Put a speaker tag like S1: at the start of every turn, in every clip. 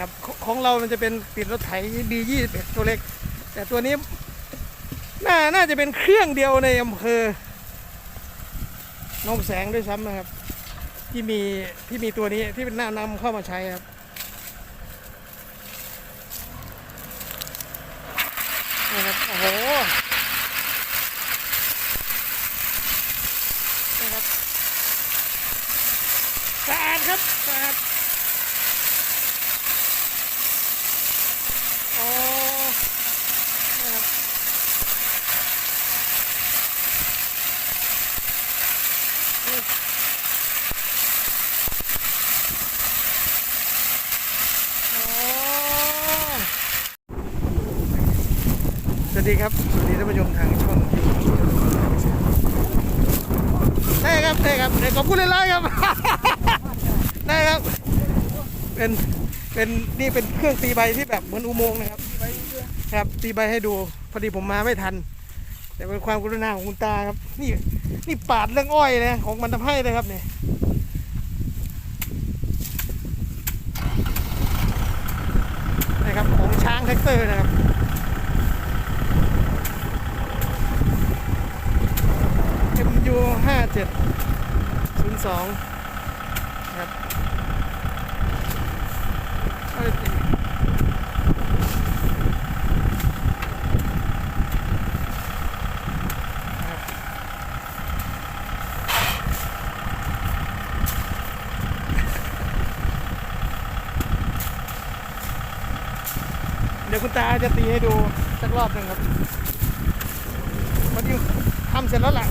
S1: นะครับขของเรามันจะเป็นติดรถไถ B21 ตัวเล็ก แต่ตัวนี้น่าน่าจะเป็นเครื่องเดียวในอำเภอหนองแสงด้วยซ้ำนะครับ ที่มีที่มีตัวนี้ที่เป็นน่านำเข้ามาใช้ครับนะครับโอ้โหนะครับสะอาดครับสะอาดโอ้นะครับนี่โอ้ส วัสดีครับสวัสดีท่านผู้ชมทางช่องยูทูบได้ครับได้ครับได้ขอบคุณเลยๆครับได้ครับ เป็นเป็นนี่เป็นเครื่องตีใบที่แบบเหมือนอุโมงค์นะครับครับตีใบให้ดูพอดีผมมาไม่ทัน แต่เป็นความกรุณาของคุณตาครับ นี่นี่ปาดเรื่องอ้อยนะของมันทำให้เลยครับเนี่ยนะครับของช้างแท็กเตอร์นะครับ 702ครับข้อจริงเดี๋ยวคุณตาจะตีให้ดูสักรอบหนึ่งครับวัดีทำเสร็จแล้วแหละ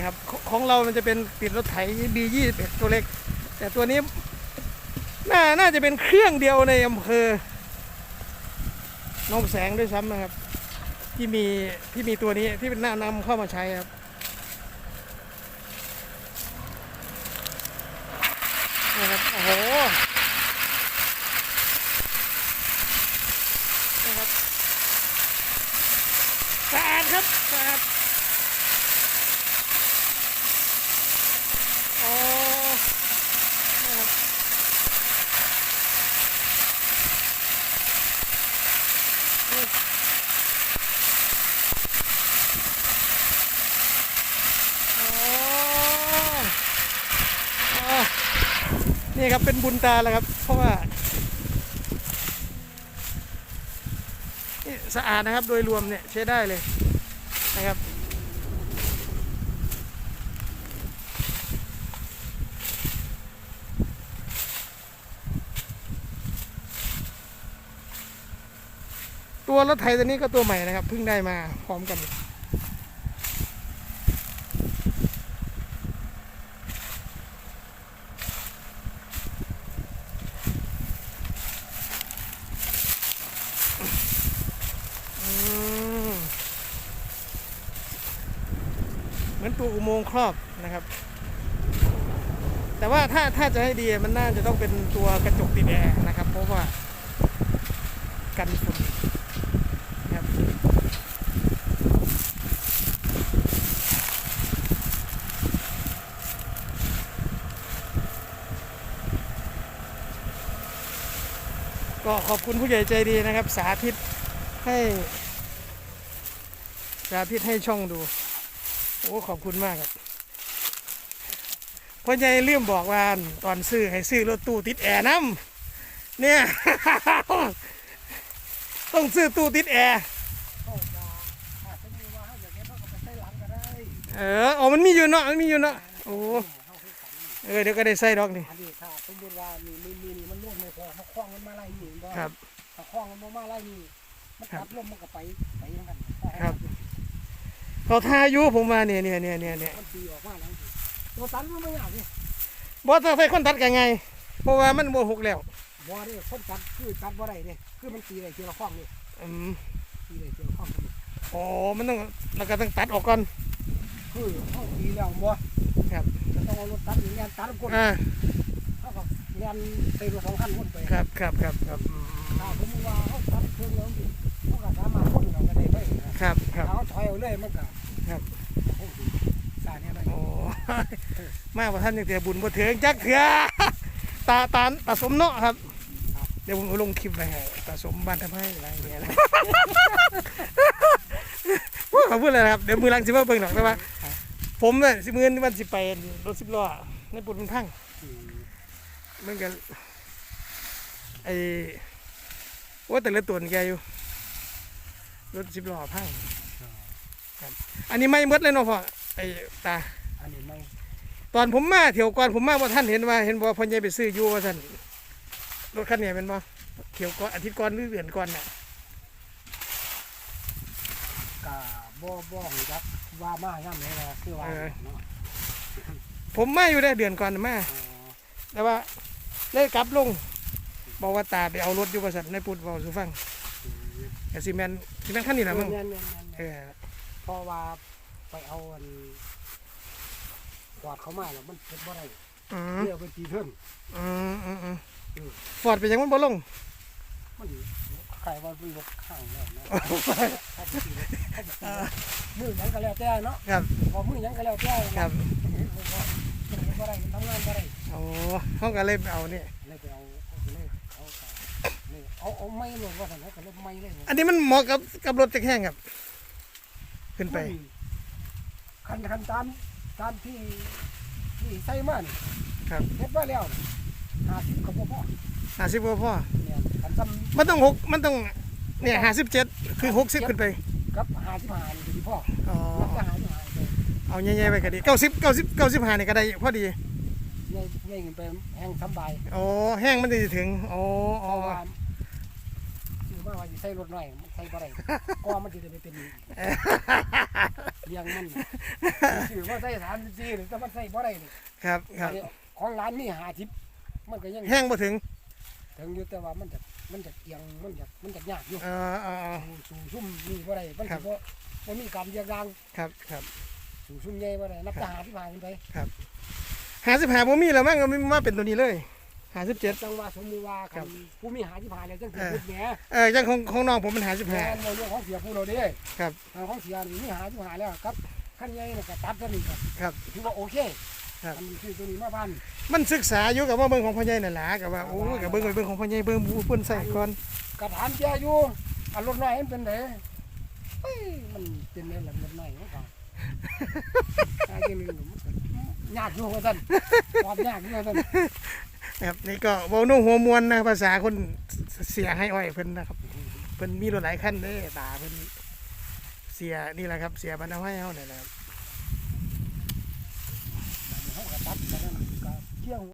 S1: อะครับ ของเรามันจะเป็นติดรถไถ B21 ตัวเล็ก แต่ตัวนี้น่าน่าจะเป็นเครื่องเดียวในอำเภอหนองแสงด้วยซ้ำนะครับ ที่มีที่มีตัวนี้ที่เป็นน่านำเข้ามาใช้ครับนะครับโอ้โหนะครับสะอาดครับสะอาดโอ้นะครับนี่โอ้อ๋อ นี่ครับเป็นบุญตาแล้วครับ เพราะว่าสะอาดนะครับโดยรวมเนี่ยใช้ได้เลยนะครับตัวรถไถตัวนี้ก็ตัวใหม่นะครับเพิ่งได้มาพร้อมกัน อืมเหมือน ตัวอุโมงค์ครอบนะครับ แต่ว่าถ้าถ้าจะให้ดีมันน่าจะต้องเป็นตัวกระจกติดแอร์นะครับ เพราะว่ากันฝุ่นนะครับก็ขอบคุณผู้ใหญ่ใจดีนะครับ สาธิตให้ สาธิตให้ช่องดู โอ้ขอบคุณมากครับพ่อใหญ่เลื่อมบอกว่าตอนซื้อให้ซื้อรถตู้ติดแอร์น้ำเนี่ย ต้องซื้อตู้ติดแอร์
S2: เข้ามาถ้าสมมติว่าเขาอยากให้เขาก็ไปใส่หลังก็ได้
S1: เอออ๋อมันมีอยู่เนาะมันมีอยู่เนาะโอ้
S2: เขาคือกันนี่
S1: เออเดี๋ยวก็ได้ใส่ดอกนี่
S2: อันนี้ถ้าสมมติว่านี่นี่นี่นี่มันร่วมไม่พอเขาคล้องมันมาไล่นี่บ่
S1: ครับ
S2: ถ้าคล้องมันบ่มาไล่นี่มัน
S1: ครั
S2: ตั
S1: บ
S2: ดลมมันก็ไปไปอยังกัน
S1: ครับ เขาทาอยุผมมาเนี่ยเนี่ยเนี่ยเนี่ยเนี่ย
S2: มันตีออกมาแล้วสิตัวตันมันไม่ยากนี่
S1: บอสใส่คนตัดกันไง เพราะว่ามันโมหกแล้ว
S2: บ่ได้คนตัดคือตัดบ่ได้เด้คือมันตีได้ทีละข้องนี่
S1: อืม
S2: ตีได้ทีละข้องนี่
S1: อ๋อมันต้องแล้วก็ต้องตัดออกก่อน
S2: คือเฮาตีแล้วบ่
S1: ครับ
S2: ก็ต้องเอารถตัดอย่างเงี้ยตัดคน
S1: อ่า
S2: เฮาก็เรียนไปรถสองคันวนไป
S1: ครับครับครับครับ อืม
S2: ถ้าผมว่าเฮาตัดเครื่องแล้วนี่เฮาก็สามารถคนเราก็ได้ไปนะครับ
S1: ครับ
S2: ถ้าเฮาถอยเอาเลยมันก็
S1: ครับ
S2: คงสิสาเนี่ยได้
S1: โอ้มาว่าท่านยังเถื่อบุญบ่เถืองจักเถื่อตาตาตาสมเนาะครับ เดี๋ยวผมเอาลงคลิปไปให้ตาสมบ้านทำให้อะไรอย่างเงี้ยนะว่าขอบคุณเลยนะครับเดี๋ยวมือหลังสิมาเบิ่งหน่อยได้ปะผมเนี่ยสิมือนี่มันสิไปรถสิบล้อในปุ่นมันพัง
S2: อืม
S1: มันก็ไอ้ ว่าแต่ละตัวนี่แกอยู่รถสิบล้อพังครับอันนี้ไม่หมดเลยเนาะพ่อไอ้ตา
S2: อันนี้ไม่
S1: ตอนผมมาเที่ยวก่อนผมมาว่าท่านเห็นว่าเห็นว่าพ่อใหญ่ไปซื้ออยู่ว่าท่านรถคันนี้เป็นบ่เที่ยวก่อนอาทิตย์ก่อนหรือเดือนก่อนน่ะ
S2: ก็บ่บ่ฮู้จักว่ามาย่ํไหนล่ะคือว่าเนาะ
S1: ผมมาอยู่ได้เดือนก่อนน่ะมา
S2: อ๋อ
S1: แต่ว่าเลยกลับลง บอกว่าตาไปเอารถอยู่ประสันในปุดบอกสุฟัง
S2: อืม
S1: แต่ซีเมนซีเมนขั้นนี้แหละมึง
S2: แม่นๆๆๆ
S1: เออ
S2: เพราะว่าไปเอาอันกวาดเขามาแล้วมันเพ็ดบ่ได้
S1: อืม
S2: เรียกเป็นตีเทิง
S1: อืมอืมอืมฟอร์ดเป็นหยังมันบ่ลง
S2: มันใครว่าเป็นรถข้างแล้วนะเขาไปตีรถเขาไปตีรถมือหยังก็แล้วแต่เนาะ
S1: ครับ
S2: พอมือหยังก็แล้วแต่
S1: ครับ
S2: มันเห็นบ่มันเห็นบ่ได้มันทำงานบ่ได้
S1: โอ้เขาก็เลยไปเอาเนี่ย
S2: เลยไปเอา เอาไปเลยเอาไปเลยเอาเอาไม้ลงว่าซั่นเขาก็ลยไม้เลย
S1: อันนี้มันเหมาะกับกับรถจะแข่งครับ ขึ้นไป
S2: คันคันตามตามที่ที่ใส่มานี่
S1: ครับ
S2: เฮ็ดไว้แล้วห้าสิบก็บ่พอ
S1: ห้าสิบพ่อ
S2: เนี่ยคันซ้ำ
S1: มันต้องหกมันต้องเนี่ยห้าสิบเจ็ดคือหกสิบขึ้นไป
S2: กับหาที่หานี่ก็ดีพ่อ
S1: อ๋อ
S2: แล้วก็หาที่หา
S1: เอาใหญ่ๆไปก็ดีเก้าสิบเก้าสิบเก้าสิบห้านี่ก็ได้พอดี
S2: ใหญ่ใหญ่ขึ้นไปแห้งสำบาย
S1: โอ้แห้งมันจะถึงโอ้อ๋
S2: เพ
S1: อ
S2: ราะว่าคือว่าว่าสิใส่รถหน่อยมันใส่บ่ได้ก็มันสิได้ไปเป็นเลี้ยงมันคือว่าใส่3 4นี่แต่มันใส่บ่ได้นี่
S1: ครับครับ
S2: ของร้านนี่50มันก็ยัง
S1: แห้งมาถึง
S2: ถึงอยู่แต่ว่ามันจะมันจะเอียงมันจะมันจะยากอยู่
S1: เออเออเออ
S2: สู่ซุ่มนี่บ่ได้มัน
S1: ครั
S2: สิ
S1: บ
S2: บ่บ่มีการเรียกราง
S1: ครับครับ
S2: สู่ซุ่มใหญ่บ่ได้นับแต่หาที่หาขึ้นไป
S1: หาสิบหาบ่มีแล้วมั้งก็ไม่มาเป็นตัวนี้เลยหาสิบเจ็ด
S2: จังว่าสมมุติว่า
S1: ครั
S2: คั
S1: บ
S2: นผู้มีหาที่หาแล้วจังสิ
S1: เออ
S2: พูดแหม
S1: เออยังของของน้องผมมันหาสิบ
S2: แม่
S1: หา น
S2: เราเรื่องของเสียผู้เราเด้
S1: ครับ
S2: ทางของเสียนี่มีหาที่หาแล้วครับขั้นใหญ่เนี่ยก็ตัดกันนี่ก็
S1: ครับ
S2: ถือว่าโอเค
S1: ครับ
S2: อันนี้คือตัวนี้มาพัน
S1: มันศึกษาอยู่กับว่าเบิ่งของพ่อใหญ่นั่นแหละกับว่าโอ้ยกับเบิ่งไปเบิ่งของพ่อใหญ่เบิ่งผู้เพิ่นใส่ก่อน
S2: กระถามแกอยู่อันรถน้อยมันเป็นไดเฮ้ยมันเป็นแม่นล่ะรถน้อยมันก็หาจังนึงมันก็ ยากอยู่ว่าซั่นความยากอยู่ว่าซั่น
S1: ครับนี่ก็เว้าโน้หัวมวลนะภาษาคนเสียให้อ้อยเพิ่นนะครับเพิ่นมีรถหลายคันเด้ตาเพิ่นเสียนี่แหละครับ เสียบรรเอาให้เฮาเนี่ยนะครับ